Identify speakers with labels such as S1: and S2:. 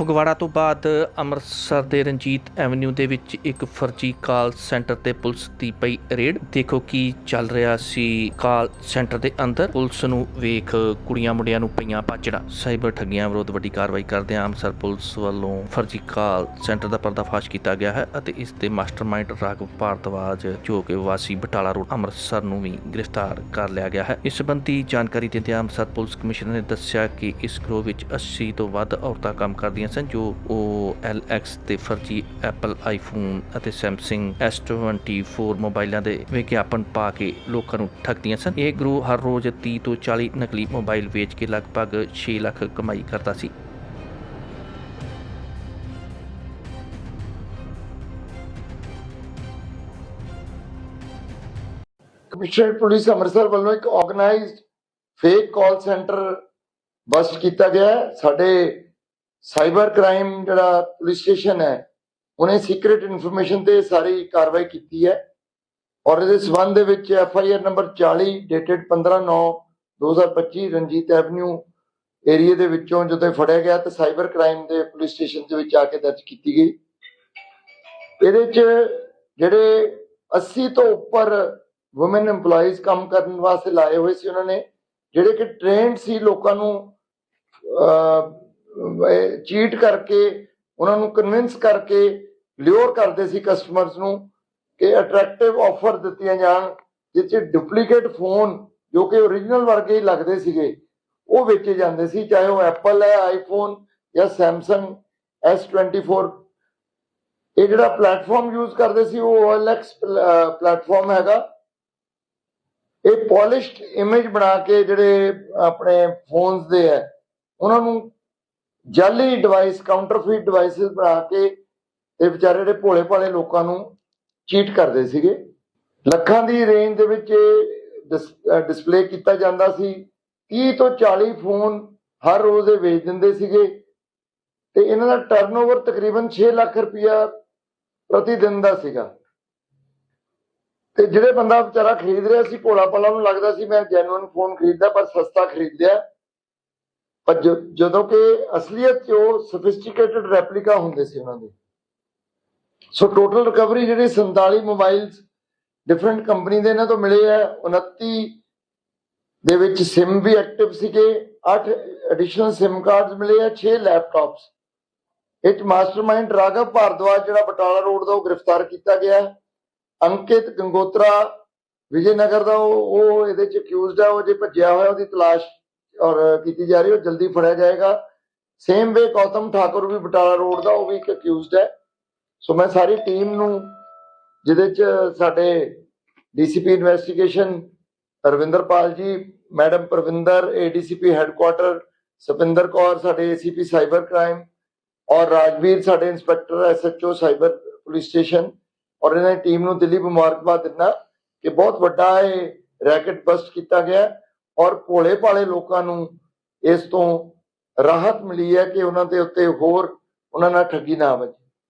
S1: ਫਗਵਾੜਾ ਤੋਂ ਬਾਅਦ ਅੰਮ੍ਰਿਤਸਰ ਦੇ ਰਣਜੀਤ ਐਵਨਿਊ ਦੇ ਵਿੱਚ ਇੱਕ ਫਰਜ਼ੀ ਕਾਲ ਸੈਂਟਰ ਤੇ ਪੁਲਿਸ ਦੀ ਪਈ ਰੇਡ। ਦੇਖੋ ਕੀ ਚੱਲ ਰਿਹਾ ਸੀ ਕਾਲ ਸੈਂਟਰ ਦੇ ਅੰਦਰ। ਪੁਲਿਸ ਨੂੰ ਵੇਖ ਕੁੜੀਆਂ ਮੁੰਡਿਆਂ ਨੂੰ ਪਈਆਂ ਪਾਚੜਾ। ਸਾਈਬਰ ਠੱਗੀਆਂ ਵਿਰੁੱਧ ਵੱਡੀ ਕਾਰਵਾਈ ਕਰਦੇ ਅੰਮ੍ਰਿਤਸਰ ਪੁਲਿਸ ਵੱਲੋਂ ਫਰਜ਼ੀ ਕਾਲ ਸੈਂਟਰ ਦਾ ਪਰਦਾਫਾਸ਼ ਕੀਤਾ ਗਿਆ ਹੈ ਅਤੇ ਇਸ ਦੇ ਮਾਸਟਰਮਾਈਂਡ ਰਾਘਵ ਭਾਰਤਵਾਜ ਜੋ ਕਿ ਵਾਸੀ ਬਟਾਲਾ ਰੋਡ, ਅੰਮ੍ਰਿਤਸਰ ਨੂੰ ਵੀ ਗ੍ਰਿਫਤਾਰ ਕਰ ਲਿਆ ਗਿਆ ਹੈ। ਇਸ ਸੰਬੰਧੀ ਜਾਣਕਾਰੀ ਦਿੰਦਿਆਂ ਅੰਮ੍ਰਿਤਸਰ ਪੁਲਿਸ ਕਮਿਸ਼ਨਰ ਨੇ ਦੱਸਿਆ ਕਿ ਇਸ ਗਰੋਹ ਵਿੱਚ 80 ਤੋਂ ਵੱਧ ਔਰਤਾਂ ਕੰਮ ਕਰਦੀਆਂ ਸਨ ਜੋ ਉਹ LX ਤੇ ਫਰਜ਼ੀ Apple iPhone ਅਤੇ Samsung S24 ਮੋਬਾਈਲਾਂ ਦੇ ਵਿਗਿਆਪਨ ਪਾ ਕੇ ਲੋਕਾਂ ਨੂੰ ਠੱਗਦੀਆਂ ਸਨ। ਇਹ ਗਰੋਹ ਹਰ ਰੋਜ਼ 30 ਤੋਂ 40 ਨਕਲੀ ਮੋਬਾਈਲ ਵੇਚ ਕੇ ਲਗਭਗ 6 ਲੱਖ ਕਮਾਈ ਕਰਦਾ ਸੀ।
S2: ਕਮਿਸ਼ਨਰੇਟ ਪੁਲਿਸ ਅੰਮ੍ਰਿਤਸਰ ਵੱਲੋਂ ਇੱਕ organised fake call centre bust ਕੀਤਾ ਗਿਆ ਸਾਡੇ ਸਾਈਬਰ ਕ੍ਰਾਈਮ ਜਿਹੜਾ ਪੁਲਿਸ ਸਟੇਸ਼ਨ ਹੈ, ਉਹਨੇ ਸੀਕ੍ਰੀਟ ਇਨਫੋਰਮੇਸ਼ਨ ਤੇ ਸਾਰੀ ਕਾਰਵਾਈ ਕੀਤੀ ਹੈ ਔਰ ਇਹਦੇ ਸਬੰਧ ਦੇ ਵਿੱਚ F I R number 40 dated 15/9/2025 Ranjit avenue area ਦੇ ਵਿੱਚੋਂ ਜਦੋਂ ਫੜਿਆ ਗਿਆ ਤੇ ਸਾਈਬਰ ਕ੍ਰਾਈਮ ਦੇ ਪੁਲਿਸ ਸਟੇਸ਼ਨ ਦੇ ਵਿੱਚ ਆ ਕੇ ਦਰਜ ਕੀਤੀ ਗਈ। ਇਹਦੇ 'ਚ ਜਿਹੜੇ 80 ਤੋਂ ਉੱਪਰ ਔਮਨ EMPLOYEES ਕੰਮ ਕਰਨ ਵਾਸਤੇ ਲਾਏ ਹੋਏ ਸੀ ਉਹਨਾਂ ਨੇ, ਜਿਹੜੇ ਕਿ ਟ੍ਰੇਨਡ ਸੀ ਲੋਕਾਂ ਨੂੰ ਚੀਟ ਕਰਕੇ, ਉਹਨਾਂ ਨੂੰ ਕਨਵਿੰਸ ਕਰਕੇ ਲਿਓਰ ਕਰਦੇ ਸੀ ਕਸਟਮਰਸ ਨੂੰ ਕਿ ਅਟਰੈਕਟਿਵ ਆਫਰ ਦਿੱਤੀਆਂ ਜਾਣ ਜਿਸ 'ਚ ਡੁਪਲੀਕੇਟ ਫੋਨ ਜੋ ਕਿ ਓਰੀਜਨਲ ਵਰਗੇ ਹੀ ਲੱਗਦੇ ਸੀਗੇ, ਉਹ ਵੇਚੇ ਜਾਂਦੇ ਸੀ, ਚਾਹੇ ਉਹ ਐਪਲ ਹੈ ਆਈਫੋਨ ਜਾਂ Samsung S24 ਇਹ ਜਿਹੜਾ ਪਲੇਟਫਾਰਮ ਯੂਜ਼ ਕਰਦੇ ਸੀ, ਉਹ OLX ਪਲੇਟਫਾਰਮ ਹੈਗਾ। ਇਹ ਪੋਲਿਸ਼ਡ ਇਮੇਜ ਬਣਾ ਕੇ ਜਿਹੜੇ ਆਪਣੇ ਫੋਨਸ ਦੇ ਹੈ, ਉਹਨਾਂ ਨੂੰ ਜਾਲੀ ਡਿਵਾਈਸ ਕਾਊਂਟਰਫੀਟ ਡਿਵਾਈਸਸ ਬਣਾ ਕੇ ਤੇ ਵਿਚਾਰੇ ਜਿਹੜੇ ਭੋਲੇ ਭਾਲੇ ਲੋਕਾਂ ਨੂੰ ਚੀਟ ਕਰਦੇ ਸੀਗੇ। ਲੱਖਾਂ ਦੀ ਰੇਂਜ ਦੇ ਵਿੱਚ ਡਿਸਪਲੇ ਕੀਤਾ ਜਾਂਦਾ ਸੀ। 30 ਤੋਂ 40 ਫੋਨ ਹਰ ਰੋਜ਼ ਇਹ ਵੇਚ ਦਿੰਦੇ ਸੀਗੇ। ਤੇ ਇਹਨਾਂ ਦਾ ਟਰਨਓਵਰ ਤਕਰੀਬਨ 6 ਲੱਖ ਰੁਪਇਆ ਪ੍ਰਤੀ ਦਿਨ ਦਾ ਸੀਗਾ। ਤੇ ਜਿਹੜੇ ਬੰਦਾ ਵਿਚਾਰਾ ਖਰੀਦ ਰਿਹਾ ਸੀ, ਭੋਲਾ ਭਾਲਾ ਨੂੰ ਲੱਗਦਾ ਸੀ, ਮੈਂ ਜੈਨੂਇਨ ਫੋਨ ਖਰੀਦਦਾ, ਪਰ ਸਸਤਾ ਖਰੀਦਿਆ। ਪਰ ਜਦੋਂ ਕਿ ਅਸਲੀਅਤ 'ਚ ਉਹ ਸੋਫਿਸਟੀਕੇਟਡ ਰੈਪਲੀਕਾ ਹੁੰਦੇ ਸੀ ਉਹਨਾਂ ਦੇ। ਸੋ ਟੋਟਲ ਰਿਕਵਰੀ ਜਿਹੜੀ 47 ਮੋਬਾਈਲਸ ਡਿਫਰੈਂਟ ਕੰਪਨੀ ਦੇ ਇਹਨਾਂ ਤੋਂ ਮਿਲੇ ਆ 29 ਦੇ ਵਿੱਚ SIM ਵੀ ਐਕਟਿਵ ਸੀਗੇ। 8 ਐਡੀਸ਼ਨਲ SIM ਕਾਰਡਸ ਮਿਲੇ ਆ 6 ਲੈਪਟਾਪਸ ਇਹ ਮਾਸਟਰਮਾਈਂਡ ਰਾਘਵ ਭਾਰਦਵਾਜ ਜਿਹੜਾ ਬਟਾਲਾ ਰੋਡ ਦਾ ਉਹ ਗ੍ਰਿਫਤਾਰ ਕੀਤਾ ਗਿਆ। ਅੰਕਿਤ ਗੰਗੋਤਰਾ, ਵਿਜੇ ਨਗਰ ਦਾ ਉਹ ਉਹ ਇਹਦੇ ਚ ਅਕਿਊਜ਼ਡ ਹੈ ਉਹ ਜੇ ਭੱਜਿਆ ਹੋਇਆ ਉਹਦੀ ਤਲਾਸ਼ ਔਰ ਕੀਤੀ ਜਾ ਰਹੀ ਉਹ ਜਲਦੀ ਫੜਿਆ ਜਾਏਗਾ। ਸੇਮ ਵੇ ਗੌਤਮ ਠਾਕੁਰ ਵੀ ਬਟਾਲਾ ਰੋਡ ਦਾ, ਉਹ ਵੀ ਇੱਕ ਅਕਿਊਜ਼ਡ ਹੈ। ਸੋ ਮੈਂ ਸਾਰੀ ਟੀਮ ਨੂੰ, ਜਿਹਦੇ ਚ ਸਾਡੇ DCP investigation Ravinderpal ji, madam Parvinder ADCP headquarter Sapinder Kaur ਸਾਡੇ ਏਸੀਪੀ ਸਾਈਬਰ ਕ੍ਰਾਈਮ ਔਰ ਰਾਜਵੀਰ ਸਾਡੇ inspector SHO cyber police station ਔਰ ਇਹਨਾਂ ਦੀ ਟੀਮ ਨੂੰ ਦਿੱਲੀ ਮੁਬਾਰਕਬਾਦ ਦਿੰਦਾ ਕਿ ਬਹੁਤ ਵੱਡਾ ਇਹ ਰੈਕਟ ਬਸਟ ਕੀਤਾ ਗਿਆ। ਔਰ ਭੋਲੇ ਭਾਲੇ ਲੋਕਾਂ ਨੂੰ ਇਸ ਤੋਂ ਰਾਹਤ ਮਿਲੀ ਹੈ ਕਿ ਉਹਨਾਂ ਦੇ ਉੱਤੇ ਹੋਰ ਉਹਨਾਂ ਨਾਲ ਠੱਗੀ ਨਾ ਵੱਜੇ।